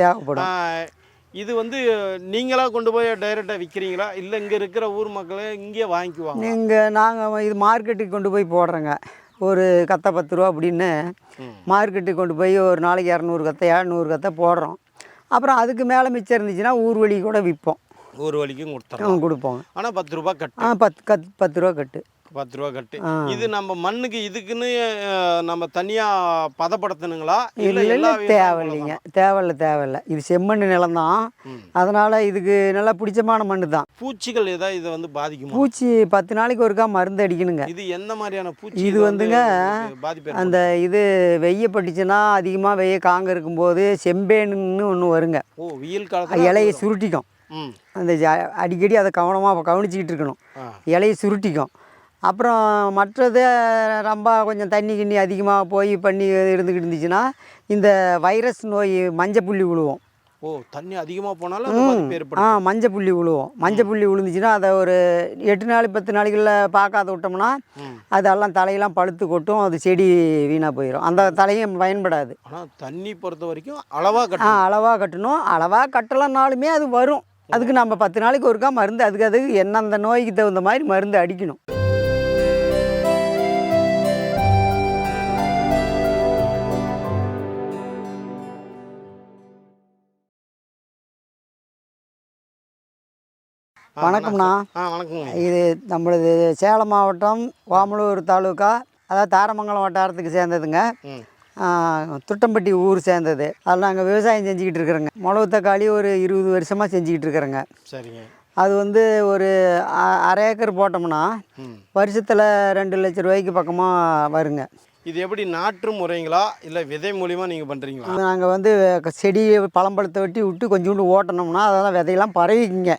தேவைப்படும். இது வந்து நீங்களா கொண்டு போய் டைரெக்டாக விற்கிறீங்களா இல்லை இங்கே இருக்கிற ஊர் மக்களே இங்கேயே வாங்கிக்குவாங்க நீங்கள் நாங்கள் இது மார்க்கெட்டுக்கு கொண்டு போய் போடுறோங்க. ஒரு கத்தை பத்து ரூபா அப்படின்னு. மார்க்கெட்டுக்கு கொண்டு போய் ஒரு நாளைக்கு இரநூறு கத்தை இரநூறு கத்தை போடுறோம். அப்புறம் அதுக்கு மேலே மிச்சம் இருந்துச்சுன்னா ஊர் வழி கூட விற்போம் ஊர் வலிக்கும் கொடுத்துறோம் கொடுப்போங்க ஆனால் பத்து ரூபாய் கட்டு. ஆ பத்து கத் பத்து ரூபா கட்டு. பத்து ரூபா கட்டு. இது நம்ம மண்ணுக்கு இதுக்குன்னு நம்ம தனியாக பதப்படுத்தணுங்களா? இல்லை இல்லை எல்லா தேவையில்லைங்க. தேவையில்ல தேவையில்ல. இது செம்மண் நிலம்தான் ம். அதனால் இதுக்கு நல்லா பிடிச்சமான மண் தான். பூச்சிகள் ஏதாவது இதை வந்து பாதிக்குமா? பூச்சி பத்து நாளைக்கு ஒருக்கா மருந்து அடிக்கணுங்க. இது எந்த மாதிரியான பூச்சி இது வந்துங்க, அந்த இது வெய்ய பட்டுச்சுன்னா அதிகமாக வெய்ய காங்க இருக்கும்போது செம்பேனுன்னு ஒன்று வருங்க? ஓ வெயில் காலத்தில் இலையை சுருட்டிக்கும். அந்த அடிக்கடி அதை கவனமாக கவனிச்சிக்கிட்டு இருக்கணும். இலையை சுருட்டிக்கும். அப்புறம் மற்றது ரொம்ப கொஞ்சம் தண்ணி கிண்ணி அதிகமாக போய் பண்ணி இருந்துக்கிட்டு இருந்துச்சுன்னா இந்த வைரஸ் நோய் மஞ்சள் புள்ளி விழுவோம் ஓ தண்ணி அதிகமாக போனாலும் ஆ ஏற்படும். மஞ்சள் புள்ளி விழுவோம் மஞ்சள் புள்ளி விழுந்துச்சுன்னா அதை ஒரு எட்டு நாள் பத்து நாளைக்குள்ள பார்க்காத விட்டோம்னா. அதெல்லாம் தலையெல்லாம் பழுத்து கொட்டும் அது செடி வீணாக போயிடும் அந்த தலையும் பயன்படாது. ஆனால் தண்ணி பொறுத்த வரைக்கும் அளவாக ஆ கட்டணும். அளவாக கட்டணும். அளவாக கட்டலைனாலுமே அது வரும். அதுக்கு நம்ம பத்து நாளைக்கு ஒருக்கா மருந்து அதுக்கு அதுக்கு என்ன அந்த நோய்க்கு தகுந்த மாதிரி மருந்து அடிக்கணும். வணக்கம்ண்ணா ஆ வணக்கங்க இது நம்மளது சேலம் மாவட்டம் ஓமலூர் தாலுக்கா அதாவது தாரமங்கலம் வட்டாரத்துக்கு சேர்ந்ததுங்க. துட்டம்பட்டி ஊர் சேர்ந்தது. அதில் நாங்கள் விவசாயம் செஞ்சுக்கிட்டு இருக்கிறோங்க. மிளகு தக்காளி ஒரு இருபது வருஷமாக செஞ்சுக்கிட்டு இருக்கிறோங்க. சரிங்க. அது வந்து ஒரு அரை ஏக்கர் போட்டோம்னா வருஷத்தில் ரெண்டு லட்ச ரூபாய்க்கு பக்கமாக வருங்க. இது எப்படி நாற்று முறைங்களா? இல்லை விதை மூலியமாக நீங்கள் பண்ணுறீங்களா நாங்கள் வந்து செடி பழம்பழத்தை வெட்டி விட்டு கொஞ்சோண்டு ஓட்டினோம்னா அதெல்லாம் விதையெல்லாம் பரவிக்குங்க.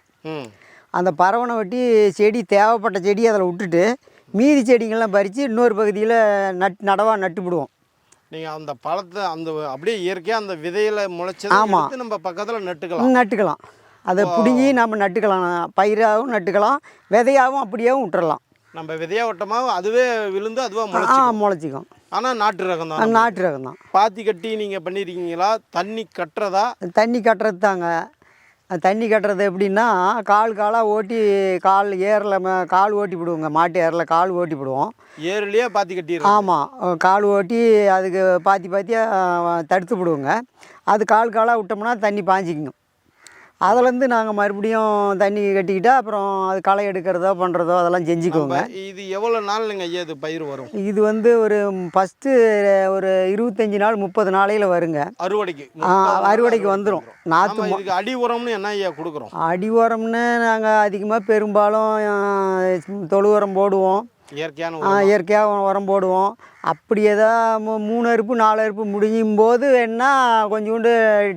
அந்த பறவனை வெட்டி செடி தேவைப்பட்ட செடி அதில் விட்டுட்டு மீதி செடிங்கள்லாம் பறித்து இன்னொரு பகுதியில் நட் நடவாக நட்டுவிடுவோம் நீங்கள் அந்த பழத்தை அந்த அப்படியே இயற்கையாக அந்த விதையில முளைச்சதை ஆமா. எடுத்து நம்ம பக்கத்தில் நட்டுக்கலாம். நட்டுக்கலாம். அதை பிடுங்கி நம்ம நட்டுக்கலாம். பயிராகவும் நட்டுக்கலாம். விதையாகவும் அப்படியேவும் விட்டுறலாம். நம்ம விதையா வட்டமாக அதுவே விழுந்து அதுவாக ஆ முளைச்சி முளைச்சிக்கும். ஆனால் நாட்டு ரகம் தான். நாட்டு ரகம் தான். பாத்தி கட்டி நீங்கள் பண்ணியிருக்கீங்களா தண்ணி கட்டுறதா? தண்ணி கட்டுறது தாங்க தண்ணி கட்டுறது எப்படின்னா கால் காலாக ஓட்டி கால் ஏரில் கால் ஓட்டி விடுவோங்க மாட்டு ஏரில் கால் ஓட்டி விடுவோம் ஏறுலயே பாத்தி கட்டிடுறோம் ஆமாம் கால் ஓட்டி அதுக்கு பாத்தி பாத்தியாக தடுத்து விடுவோங்க அது கால் காலாக விட்டோம்னா தண்ணி பாஞ்சிக்குங்க. அதுலேருந்து நாங்கள் மறுபடியும் தண்ணி கட்டிக்கிட்டா அப்புறம் அது களை எடுக்கிறதோ பண்ணுறதோ அதெல்லாம் செஞ்சுக்குவோங்க இது எவ்வளோ நாள்லங்க ஐயா இது பயிர் வரும்? இது வந்து ஒரு ஃபஸ்ட்டு ஒரு இருபத்தஞ்சி நாள் முப்பது நாளையில் வருங்க. அறுவடைக்கு. அறுவடைக்கு வந்துடும் நாற்று அடி உரம்னு என்ன ஐயா கொடுக்குறோம்? அடி உரம்னு நாங்கள் அதிகமாக பெரும்பாலும் தொழு உரம் போடுவோம். இயற்கையான இயற்கையாக உரம்? போடுவோம். அப்படி ஏதாவது மூணு அறுப்பு நாலு அறுப்பு முடியும் போது வேணால் கொஞ்சோண்டு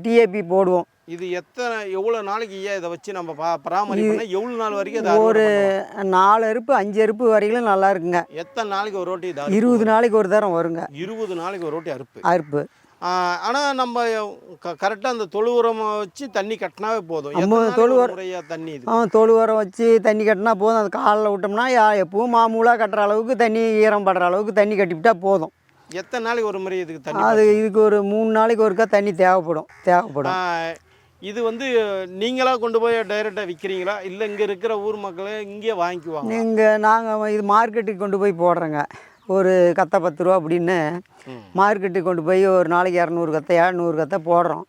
டிஏபி போடுவோம். இது எத்தனை எவ்வளோ நாளைக்கு ஐயா இதை வச்சு நம்ம பா பராமரிப்புனா எவ்வளோ நாள் வரைக்கும் ஒரு? நாலு அறுப்பு அஞ்சு அறுப்பு வரையிலும் நல்லா இருக்குங்க. எத்தனை நாளைக்கு ஒரு ரோட்டி இருபது? நாளைக்கு ஒரு தரம் வருங்க. இருபது நாளைக்கு ஒரு ரோட்டி அறுப்பு. அறுப்பு. ஆனால் நம்ம கரெக்டாக அந்த தொழு உரம் வச்சு தண்ணி கட்டினாவே போதும். தொழு ஒரு உரம். முறையா தண்ணி இது? ஆ தொழு உரம் வச்சு தண்ணி கட்டினா போதும். அது காலில் விட்டோம்னா எப்பவும் மாமூலாக கட்டுற அளவுக்கு தண்ணி ஈரம் படுற அளவுக்கு தண்ணி கட்டிவிட்டா போதும். எத்தனை நாளைக்கு ஒரு முறை இதுக்கு தண்ணி அது இதுக்கு ஒரு மூணு நாளைக்கு ஒருக்கா தண்ணி தேவைப்படும். தேவைப்படும். இது வந்து நீங்களா கொண்டு போய் டைரெக்டாக விற்கிறீங்களா இல்லை இங்கே இருக்கிற ஊர் மக்களே இங்கேயே வாங்கிக்குவாங்க நீங்கள் நாங்கள் இது மார்க்கெட்டுக்கு கொண்டு போய் போடுறோங்க. ஒரு கத்தை பத்து ரூபா அப்படின்னு. மார்க்கெட்டுக்கு கொண்டு போய் ஒரு நாளைக்கு இரநூறு கத்தை இரநூறு கத்தை போடுறோம்.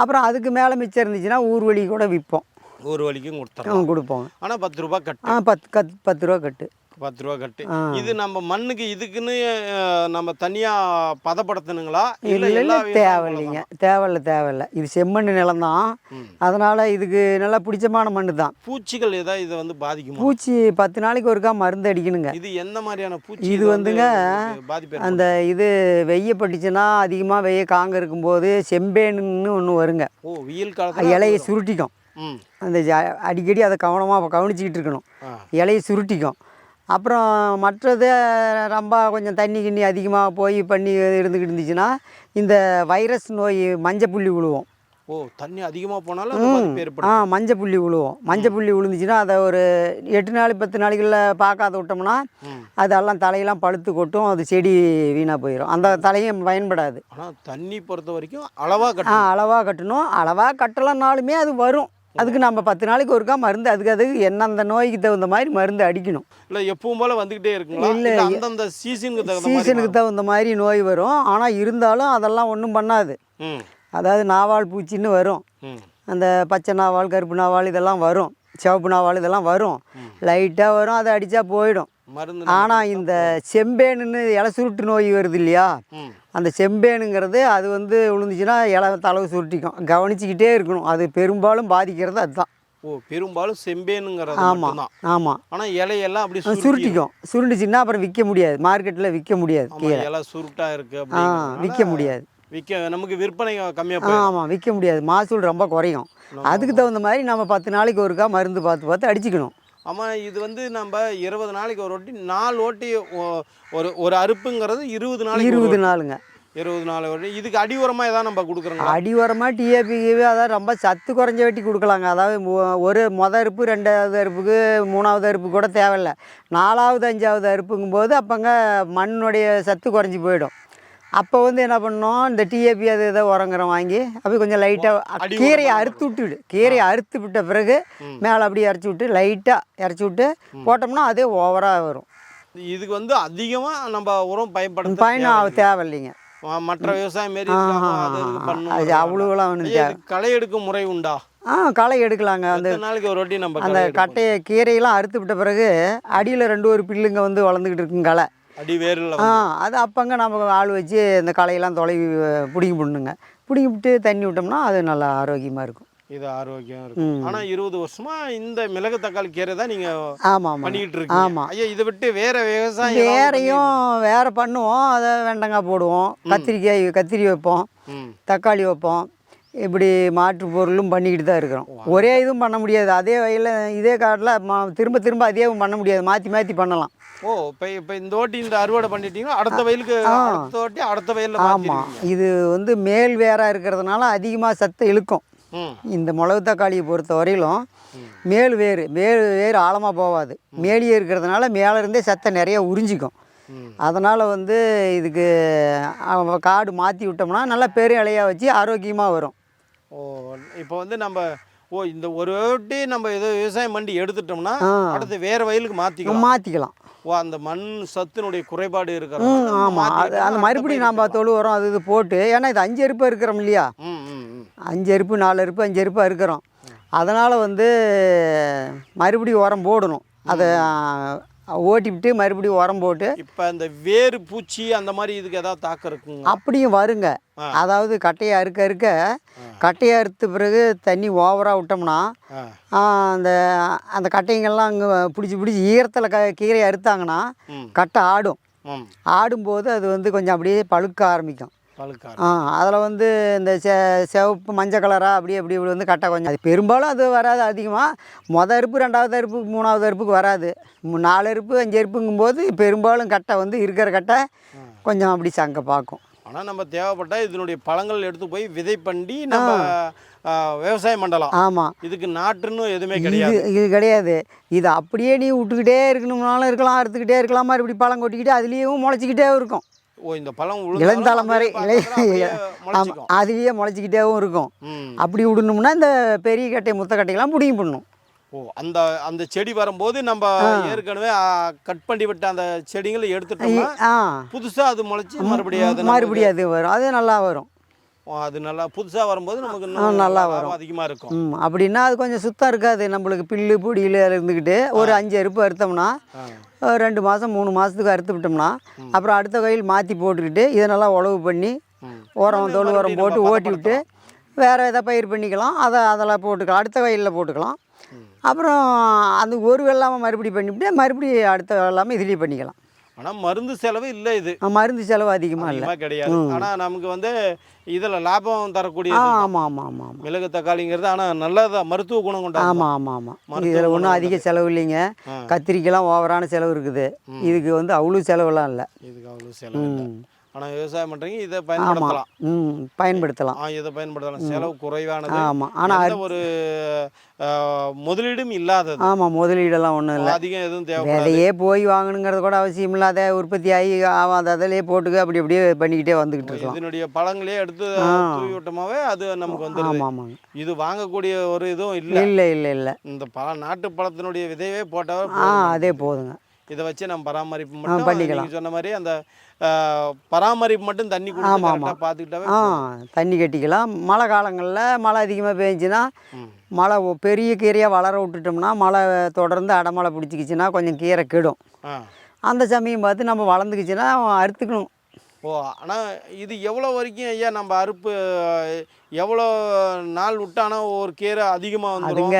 அப்புறம் அதுக்கு மேலே மிச்சம் இருந்துச்சுன்னா ஊர் வழி கூட விற்போம். ஒரு வலிக்கும் கொடுத்துறோம் கொடுப்போம் ஆனால் பத்து ரூபாய் கட்டு. ஆ பத்து கத் பத்து ரூபா கட்டு. பத்து ரூபா கட்டு. இது நம்ம மண்ணுக்கு இதுக்குன்னு நம்ம தனியாக பதப்படுத்தணுங்களா? இல்லை தேவையில்லைங்க. தேவையில்ல தேவையில்ல. இது செம்மண் நிலம்தான் ம். அதனால் இதுக்கு நல்லா பிடிச்சமான மண் தான். பூச்சிகள் ஏதாவது இதை வந்து பாதிக்குமா? பூச்சி பத்து நாளைக்கு ஒருக்கா மருந்து அடிக்கணுங்க. இது எந்த மாதிரியான பூச்சி இது வந்துங்க? அந்த இது வெய்ய பட்டுச்சுன்னா அதிகமாக வெய்ய காங்க இருக்கும்போது செம்பேனுன்னு ஒன்று வருங்க. ஓ வெயில் காலத்தில் இலையை சுருட்டிக்கும். அந்த அடிக்கடி அதை கவனமாக கவனிச்சிக்கிட்டு இருக்கணும். இலையை சுருட்டிக்கும். அப்புறம் மற்றது ரொம்ப கொஞ்சம் தண்ணி கிண்ணி அதிகமாக போய் பண்ணி இருந்துக்கிட்டு இருந்துச்சுன்னா இந்த வைரஸ் நோய் மஞ்சள் புள்ளி விழுவோம் ஓ தண்ணி அதிகமா போனாலும் ஆ ஏற்படும் மஞ்சள் புள்ளி விழுவோம் மஞ்சள் புள்ளி விழுந்துச்சுன்னா அதை ஒரு எட்டு நாள் பத்து நாளைக்குள்ள பார்க்காத விட்டோம்னா. அதெல்லாம் தலையெல்லாம் பழுத்து கொட்டும் அது செடி வீணாக போயிடும் அந்த தலையும் பயன்படாது. ஆனா தண்ணி பொறுத்த வரைக்கும் அளவா ஆ கட்டணும். அளவாக கட்டணும். அளவாக கட்டலைனாலுமே அது வரும். அதுக்கு நம்ம பத்து நாளைக்கு ஒருக்கா மருந்து அதுக்கு அதுக்கு எந்தெந்த நோய்க்கு தகுந்த மாதிரி மருந்து அடிக்கணும். இல்ல எப்பவும் போல வந்துகிட்டே இருக்குங்களா? இல்ல, அந்தந்த சீசனுக்கு தகுந்த சீசனுக்கு தகுந்த மாதிரி நோய் வரும். ஆனால் இருந்தாலும் அதெல்லாம் ஒன்றும் பண்ணாது. அதாவது நாவால் பூச்சின்னு வரும். அந்த பச்சை நாவால் கருப்பு நாவால் இதெல்லாம் வரும். சிவப்பு நாவால் இதெல்லாம் வரும். லைட்டாக வரும். அதை அடித்தா போயிடும். மருந்து ஆனால் இந்த செம்பேனுன்னு இலை சுருட்டு நோய் வருது இல்லையா? அந்த செம்பேனுங்கிறது அது வந்து விழுந்துச்சுன்னா இலை தளவு சுருட்டிக்கும். கவனிச்சுக்கிட்டே இருக்கணும். அது பெரும்பாலும் பாதிக்கிறது அதுதான். ஓ பெரும்பாலும் செம்பேனுங்கிறது ஆமாம் ஆமாம் ஆனா இலையெல்லாம் அப்படி சுருட்டி சுருட்டிக்கும். சுருண்டுச்சுன்னா அப்புறம் விற்க முடியாது. மார்க்கெட்டில் விற்க முடியாது இலை சுருட்டா இருக்கு ஆ விற்க முடியாது. விற்க நமக்கு விற்பனை கம்மியா போயிடும். ஆமாம் விற்க முடியாது. மகசூல் ரொம்ப குறையும். அதுக்கு தகுந்த மாதிரி நம்ம பத்து நாளைக்கு ஒருக்கா மருந்து பார்த்து பார்த்து அடிச்சுக்கணும். ஆமா இது வந்து நம்ம இருபது நாளைக்கு ஒரு ஓட்டி நாலு ஓட்டி ஒரு ஒரு அறுப்புங்கிறது இருபது நாளைக்கு ஒரு இருபது. நாளுங்க. இருபது நாள் ஓட்டி இதுக்கு அடி உரமா ஏதாவது நம்ம கொடுக்குறோங்க அடி உரமாக டிஏபிக்கு அதாவது ரொம்ப சத்து குறைஞ்ச வெட்டி கொடுக்கலாங்க. அதாவது ஒரு மொதல் அறுப்பு ரெண்டாவது அறுப்புக்கு மூணாவது அறுப்பு கூட தேவையில்ல. நாலாவது அஞ்சாவது அறுப்புங்கும்போது அப்போங்க மண்ணுடைய சத்து குறைஞ்சி போயிடும். அப்போ வந்து என்ன பண்ணோம்? இந்த டிஏபி அது இதை உரங்குறம் வாங்கி அப்படி கொஞ்சம் லைட்டாக கீரையை அறுத்து விட்டுவிடு. கீரையை அறுத்து விட்ட பிறகு மேலே அப்படியே இறச்சி விட்டு லைட்டாக இறச்சி விட்டு போட்டோம்னா அதே ஓவராக வரும். இதுக்கு வந்து அதிகமா நம்ம உரம் பயன்படுத்த பயணம் தேவையில்லைங்க. மற்ற விவசாயம் மாரி இருக்காம அது அவ்வளோலாம் ஒன்றும் களை எடுக்கும் முறை உண்டா? ஆ களை எடுக்கலாங்க. அந்த நாளைக்கு ஒரு வாட்டி நம்ம அந்த? கட்டையை கீரையெல்லாம் அறுத்து விட்ட பிறகு அடியில் ரெண்டு ஒரு பில்லுங்க வந்து வளர்ந்துக்கிட்டு இருக்குங்க களை. அடி வேரில் ஆ அது அப்பங்க நம்ம ஆள் வச்சு இந்த களையெல்லாம் தொலைவி பிடிங்கி போடணுங்க. பிடிங்கி விட்டு தண்ணி விட்டோம்னா அது நல்லா ஆரோக்கியமாக இருக்கும். இது ஆரோக்கியம் இருக்கும். ஆனா இருபது வருஷமா இந்த மிளகு தக்காளி கீரை தான் நீங்க ஆமாம் ஆமாம் பண்ணிக்கிட்டு இருக்கீங்க. ஆமா. ஐயா இதை விட்டு வேற விவசாயம் வேறையும் வேற பண்ணுவோம். அதை வெண்டங்காய் போடுவோம். கத்திரிக்காய் கத்திரி வைப்போம். தக்காளி வைப்போம். இப்படி மாற்று பொருளும் பண்ணிக்கிட்டு தான் இருக்கிறோம். ஒரே இதுவும் பண்ண முடியாது. அதே வயலில் இதே காட்டில் திரும்ப திரும்ப அதேவும் பண்ண முடியாது. மாற்றி மாற்றி பண்ணலாம். ஓ இப்போ இப்போ இந்த வாட்டி இந்த அறுவடை பண்ணிட்டீங்கன்னா அடுத்த வயலுக்கு அடுத்த வாட்டி அடுத்த வயல்ல ஆமாம் இது வந்து மேல் வேராக இருக்கிறதுனால அதிகமாக சத்தை இழுக்கும். இந்த மிளகு தக்காளியை பொறுத்த வரையிலும் மேல் வேர் மேல் வேர் ஆழமாக போகாது மேலேயே இருக்கிறதுனால மேலே இருந்தே சத்தை நிறைய உறிஞ்சிக்கும். அதனால் வந்து இதுக்கு காடு மாற்றி விட்டோம்னா நல்லா பெரிய இலையாக வச்சு ஆரோக்கியமாக வரும். ஓ இப்போ வந்து நம்ம ஓ இந்த ஒரு வாட்டி நம்ம ஏதோ விவசாயம் பண்ணி எடுத்துட்டோம்னா. அடுத்து வேற வயலுக்கு மாற்றிக்கலாம் மாற்றிக்கலாம் ஓ அந்த மண் சத்தினுடைய குறைபாடு ம் இருக்கிறது ஆமாம் அது அந்த மறுபடியும் நம்ம தொழு உரம் அது இது போட்டு ஏன்னா இது அஞ்சு அறுப்பு இருக்கிறோம் இல்லையா? அஞ்சு அறுப்பு நாலு அறுப்பு அஞ்சு அறுப்பாக இருக்கிறோம். அதனால் வந்து மறுபடியும் உரம் போடணும். அதை ஓட்டி விட்டு மறுபடியும் உரம் போட்டு இப்போ இந்த வேறு பூச்சி அந்த மாதிரி இதுக்கு ஏதாவது தாக்கம் இருக்குங்க அப்படியும் வருங்க. அதாவது கட்டையை அறுக்க அறுக்க கட்டையை அறுத்த பிறகு தண்ணி ஓவராக விட்டோம்னா அந்த அந்த கட்டைங்கள்லாம் அங்கே பிடிச்சி பிடிச்சி ஈரத்தில் க கீரையை அறுத்தாங்கன்னா கட்டை ஆடும். ஆடும்போது அது வந்து கொஞ்சம் அப்படியே பழுக்க ஆரம்பிக்கும். ஆ அதில் வந்து இந்த செ சிவப்பு மஞ்சள் கலராக அப்படியே அப்படி இப்படி வந்து கட்டை கொஞ்சம். அது பெரும்பாலும் அது வராது அதிகமாக மொதல் அறுப்பு ரெண்டாவது அறுப்பு மூணாவது அறுப்புக்கு வராது. நாலு அறுப்பு அஞ்சு அறுப்புங்கும்போது பெரும்பாலும் கட்டை வந்து இருக்கிற கட்டை கொஞ்சம் அப்படி சங்க பார்க்கும் ஆனால் நம்ம தேவைப்பட்டா இதனுடைய பழங்கள் எடுத்து போய் விதை பண்ணி நம்ம விவசாயம் பண்ணலாம். ஆமாம் இதுக்கு நாற்றுன்னு எதுவுமே கிடையாது. இது கிடையாது. இது அப்படியே நீ விட்டுக்கிட்டே இருக்கணும்னாலும் இருக்கலாம் அறுத்துக்கிட்டே இருக்கலாம் மறுபடி பழம் கொட்டிக்கிட்டு அதுலேயும் முளைச்சிக்கிட்டே இருக்கும். ஓ இந்த பழம் இளந்தலைமுறை ஆமாம் அதுலேயே முளைச்சிக்கிட்டேவும் இருக்கும். அப்படி விடணும்னா இந்த பெரிய கட்டை முத்த கட்டையெல்லாம் பிடிங்கி பண்ணணும். ஓ அந்த அந்த செடி வரும்போது நம்ம ஏற்கனவே கட் பண்ணி விட்ட அந்த செடிகளை எடுத்துட்டோம்னா ஆ. புதுசா அது முளைச்சி மறுபடியும் மறுபடியும் அது வரும். அது நல்லா வரும். அது நல்லா புதுசா வரும்போது நமக்கு இன்னும் நல்லா வரும். அதிகமா இருக்கும். ம் அப்படின்னா அது கொஞ்சம் சுத்தம் இருக்காது. நம்மளுக்கு பில்லு பொடியில் இருந்துக்கிட்டு ஒரு அஞ்சு அறுப்பு அறுத்தோம்னா ரெண்டு மாதம் மூணு மாதத்துக்கு அறுத்து விட்டோம்னா அப்புறம் அடுத்த வயல் மாற்றி போட்டுக்கிட்டு இதை நல்லா உழவு பண்ணி. உரம் தொழு உரம் போட்டு ஓட்டி விட்டு வேறு எதாவது பயிர் பண்ணிக்கலாம். அதை அதெல்லாம் போட்டுக்கலாம். அடுத்த வயலில் போட்டுக்கலாம். அப்புறம் அது ஒரு வெள்ளாமல் மறுபடி பண்ணிவிட்டு மறுபடியும் அடுத்த வெள்ளாமல் இதுலேயே பண்ணிக்கலாம். ஆனா மருந்து செலவு இல்லை இது. மருந்து செலவு அதிகமாக இல்லை. கிடையாது. ஆனா நமக்கு வந்து இதுல லாபம் தரக்கூடிய ஆமாம் ஆமாம் ஆமாம் ஆமாம் மிளகு தக்காளிங்கிறது ஆனா நல்லதா மருத்துவ குணம் கொண்டது ஆமாம் ஆமாம் ஆமாம் இதில் ஒன்றும் அதிக செலவு இல்லைங்க. கத்திரிக்கெல்லாம் ஓவரான செலவு இருக்குது. இதுக்கு வந்து அவ்வளோ செலவெல்லாம் இல்லை. இதுக்கு அவ்வளவு செலவு ஆனால் விவசாயம் பண்ணுறீங்க இதை பயன்படுத்தலாம். ம் பயன்படுத்தலாம். ஆ இதை பயன்படுத்தலாம். செலவு குறைவானது. ஆமாம் ஆனால் ஒரு முதலீடும் இல்லாதது. ஆமாம் முதலீடெல்லாம் ஒன்றும் இல்லை. அதிகம் எதுவும் தேவைப்படாது. விதையே போய் வாங்கணுங்கிறது கூட அவசியம் இல்லாத உற்பத்தி ஆகி ஆகாத அதிலே போட்டுக்க அப்படி அப்படியே பண்ணிக்கிட்டே வந்துக்கிட்டு இருக்கலாம் இதனுடைய பழங்களே எடுத்து தூவி விட்டோமாவே அது நமக்கு வந்துடுது ஆமாம் ஆமாங்க இது வாங்கக்கூடிய ஒரு இதுவும் இல்லை. இல்லை இல்லை இல்லை. இந்த பழ நாட்டு பழத்தினுடைய விதையவே போட்டாவே ஆ. அதே போதுங்க. இதை வச்சு நம்ம பராமரிப்பு மட்டும் பண்ணிக்கலாம். சொன்ன மாதிரி அந்த பராமரிப்பு மட்டும் தண்ணி கொடுத்து ஆமா, ஆமா. கரெக்டாக பார்த்துக்கிட்டாவே ஆ தண்ணி கட்டிக்கலாம். மழை காலங்களில் மழை அதிகமாக பெஞ்சுன்னா. மழை பெரிய கீரையாக வளர விட்டுட்டோம்னா மழை தொடர்ந்து அடமழை பிடிச்சிக்கிச்சுன்னா கொஞ்சம் கீரை கெடும். அந்த சமயம் பார்த்து நம்ம வளர்ந்துக்கிச்சுன்னா அறுத்துக்கணும். ஓ ஆனால் இது எவ்வளோ வரைக்கும் ஐயா நம்ம அறுப்பு எவ்வளோ நாள் விட்டானா ஒரு கீரை அதிகமாக வந்துடும் அதுங்க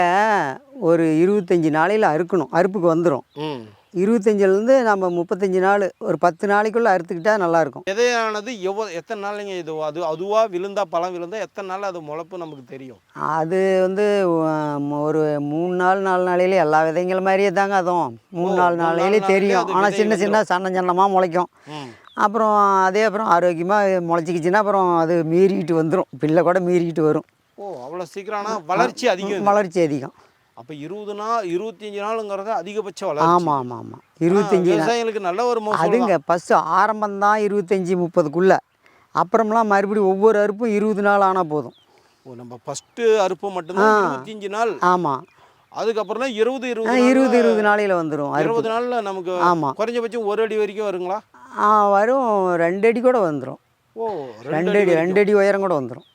ஒரு இருபத்தஞ்சி நாளையில் அறுக்கணும். அறுப்புக்கு வந்துடும் இருபத்தஞ்சிலேருந்து நம்ம முப்பத்தஞ்சு நாள் ஒரு பத்து நாளைக்குள்ளே அறுத்துக்கிட்டா நல்லாயிருக்கும். விதையானது எவ்வளோ எத்தனை நாளைங்க இது? அது அதுவாக விழுந்தா பழம் விழுந்தா எத்தனை நாள் அது முளைப்பு நமக்கு தெரியும்? அது வந்து ஒரு மூணு நாள் நாலு நாளையிலே எல்லா விதைங்கள் மாதிரியே தாங்க அதுவும். மூணு நாலு நாலு நாளையிலே தெரியும். ஆனால் சின்ன சின்ன சன்ன சன்னமாக முளைக்கும். அப்புறம் அதே அப்புறம் ஆரோக்கியமாக முளைச்சிக்கிச்சுன்னா அப்புறம் அது மீறிக்கிட்டு வந்துடும் பிள்ளை கூட மீறிக்கிட்டு வரும். ஓ அவ்வளோ சீக்கிரம் வளர்ச்சி அதிகம். வளர்ச்சி அதிகம். அப்போ இருபது நாள் இருபத்தஞ்சி நாளுங்கிறது அதிகபட்ச வளர்ச்சி. ஆமாம் ஆமாம் ஆமாம் இருபத்தஞ்சி நாள் விவசாயிகளுக்கு நல்ல ஒரு அதுங்க ஃபஸ்ட்டு ஆரம்பம் தான் இருபத்தஞ்சி முப்பதுக்குள்ளே. அப்புறம்லாம் மறுபடியும் ஒவ்வொரு அறுப்பும் இருபது நாள் ஆனால் போதும். ஓ நம்ம ஃபஸ்ட்டு அறுப்பு மட்டும்தான் இருபத்தஞ்சி நாள்? ஆமாம் அதுக்கப்புறம் தான் இருபது இருபது இருபது இருபது நாளையில் வந்துடும் இருபது நாளில் நமக்கு ஆமாம் குறைஞ்சபட்சம் ஒரு அடி வரைக்கும் வருங்களா? வரும். ரெண்டு அடி கூட வந்துடும் ஓ ரெண்டு அடி ரெண்டு அடி உயரம் கூட வந்துடும்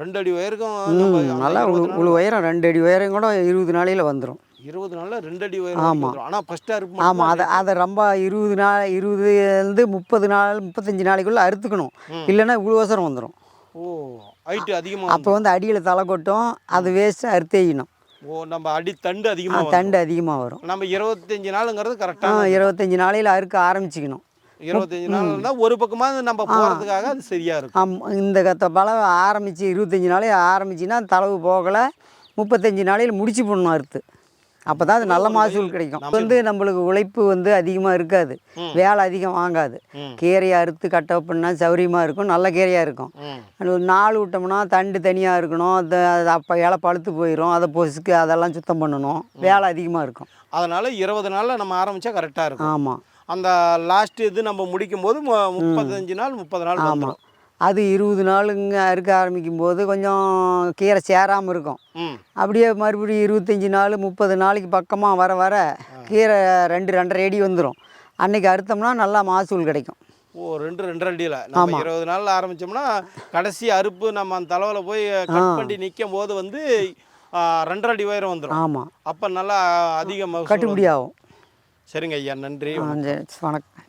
ரெண்டு அடி உயருக்கும் நல்லா உழு உயரம் ரெண்டு அடி உயரம் கூட இருபது நாளையில் வந்துடும் இருபது நாளில் ரெண்டு அடி உயரம் வரைக்கும் வந்துரும். ஆனா ஃபர்ஸ்ட் அறுப்பு மட்டும் ஆமாம் அதை அதை ரொம்ப இருபது நாள் இருபதுலேருந்து முப்பது நாள் முப்பத்தஞ்சு நாளைக்குள்ளே அறுத்துக்கணும். இல்லைன்னா உழுவசரம் வந்துடும் ஓ ஹைட்டு அதிகமாக அப்போ வந்து அடியில் தலை கொட்டும் அது வேஸ்ட்டு அறுத்தேயணும் ஓ நம்ம அடி தண்டு அதிகமாக தண்டு அதிகமாக வரும். நம்ம இருபத்தஞ்சி நாளுங்கிறது கரெக்டாக இருபத்தஞ்சி நாளையில் அறுக்க ஆரம்பிச்சிக்கணும். இருபத்தஞ்சி நாள் இருந்தால் ஒரு பக்கமாக நம்ம போகிறதுக்காக அது சரியா இருக்கும். இந்த கத்த பழம் ஆரம்பித்து இருபத்தஞ்சி நாளே ஆரம்பிச்சின்னா தளவு போகலை. முப்பத்தஞ்சு நாளையில் முடிச்சு போடணும் அறுத்து. அப்போ தான் அது நல்ல மகசூல் கிடைக்கும். வந்து நம்மளுக்கு உழைப்பு வந்து அதிகமாக இருக்காது. வேலை அதிகம் வாங்காது. கீரையை அறுத்து கட்ட பண்ணால் சௌரியமாக இருக்கும் நல்ல கீரையாக இருக்கும். நாள் விட்டோம்னா தண்டு தனியாக இருக்கணும் அது அப்போ இலை பழுத்து போயிடும் அதை பொசுக்கு அதெல்லாம் சுத்தம் பண்ணணும். வேலை அதிகமாக இருக்கும். அதனால இருபது நாளில் நம்ம ஆரம்பிச்சா கரெக்டாக இருக்கும். ஆமாம் அந்த லாஸ்ட் இது நம்ம முடிக்கும் போது மு- முப்பத்தஞ்சு நாள் முப்பது நாள் ஆமாம் அது இருபது நாளுங்க அறுக்க ஆரம்பிக்கும் போது கொஞ்சம் கீரை சேராமல் இருக்கும். அப்படியே மறுபடியும் இருபத்தஞ்சி நாள் முப்பது நாளைக்கு பக்கமாக வர வர கீரை ரெண்டு ரெண்டரை அடி வந்துடும் அன்னைக்கு அறுத்தோம்னா நல்லா மகசூல் கிடைக்கும். ஓ ரெண்டு ரெண்டரை அடியில். நம்ம இருபது நாளில் ஆரம்பிச்சோம்னா கடைசி அறுப்பு நம்ம அந்த தலைவில் போய் கட் பண்ணி நிற்கும் போது வந்து ரெண்டரை அடி உயரம் வந்துடும் ஆமாம் அப்போ நல்லா அதிக மகசூல் கட்டுப்படி ஆகும். சரிங்க ஐயா நன்றி வணக்கம்.